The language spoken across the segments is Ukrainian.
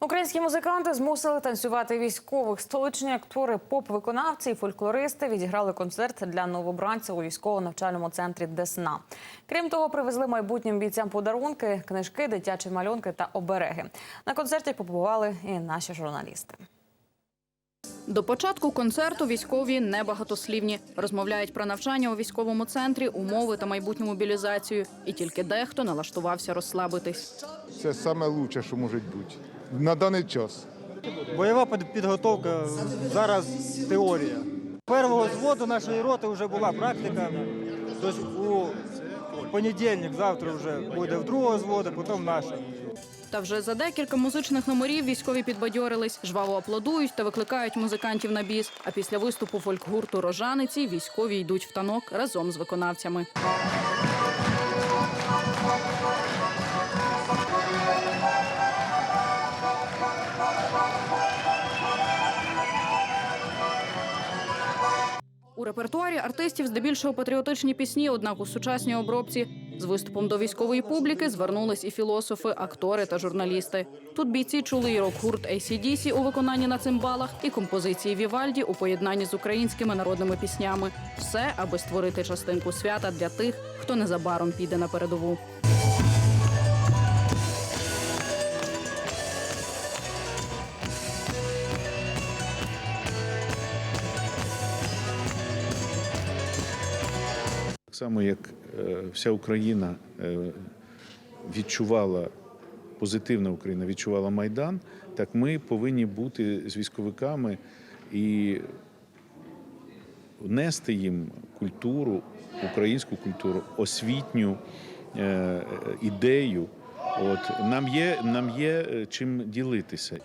Українські музиканти змусили танцювати військових. Столичні актори, поп-виконавці і фольклористи відіграли концерт для новобранців у військово-навчальному центрі Десна. Крім того, привезли майбутнім бійцям подарунки, книжки, дитячі малюнки та обереги. На концерті побували і наші журналісти. До початку концерту військові небагатослівні. Розмовляють про навчання у військовому центрі, умови та майбутню мобілізацію. І тільки дехто налаштувався розслабитись. Це саме лучше, що може бути на даний час. Бойова під- підготовка зараз теорія. Першого зводу нашої роти вже була практика. Тобто у понедільник, завтра вже буде в другого зводу, потім наша. Та вже за декілька музичних номерів військові підбадьорились, жваво аплодують та викликають музикантів на біс. А після виступу фольк-гурту Рожаниці військові йдуть в танок разом з виконавцями. Репертуарі артистів здебільшого патріотичні пісні, однак у сучасній обробці з виступом до військової публіки звернулись і філософи, актори та журналісти. Тут бійці чули і рок-гурт ACDC у виконанні на цимбалах, і композиції Вівальді у поєднанні з українськими народними піснями. Все, аби створити частинку свята для тих, хто незабаром піде на передову. Само, як е, вся Україна е, відчувала, позитивна Україна відчувала Майдан, так ми повинні бути з військовиками і нести їм культуру, українську культуру, освітню е, ідею. От нам є, нам є чим ділитися.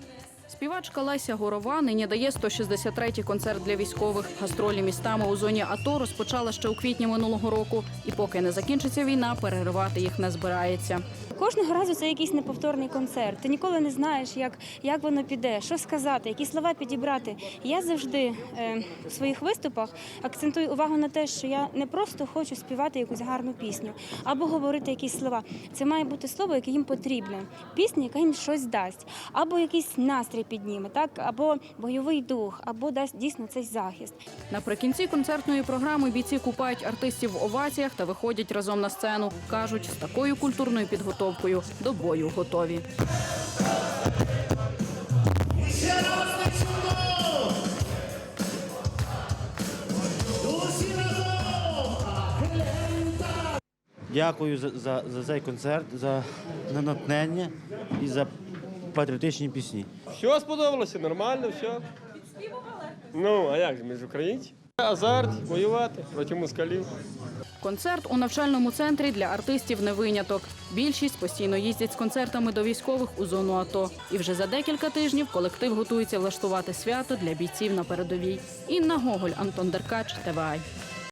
Співачка Леся Горова нині дає 163-й концерт для військових. Гастролі містами у зоні АТО розпочала ще у квітні минулого року. І поки не закінчиться війна, переривати їх не збирається. Кожного разу це якийсь неповторний концерт. Ти ніколи не знаєш, як, як воно піде, що сказати, які слова підібрати. Я завжди е, в своїх виступах акцентую увагу на те, що я не просто хочу співати якусь гарну пісню або говорити якісь слова. Це має бути слово, яке їм потрібне. Пісня, яка їм щось дасть, або якийсь настрій підніме, так, або бойовий дух, або дасть дійсно цей захист. Наприкінці концертної програми бійці купають артистів в оваціях та виходять разом на сцену. кажуть, з такою культурною підготовкою до бою готові. Дякую за, за, за цей концерт, за натхнення і за патріотичні пісні. Все сподобалося, нормально, все. Ну, а як же, ми ж українці? Азарт, воювати проти москалів. Концерт у навчальному центрі для артистів не виняток. Більшість постійно їздять з концертами до військових у зону АТО. І вже за декілька тижнів колектив готується влаштувати свято для бійців на передовій. Інна Гоголь, Антон Деркач, ТВАЙ.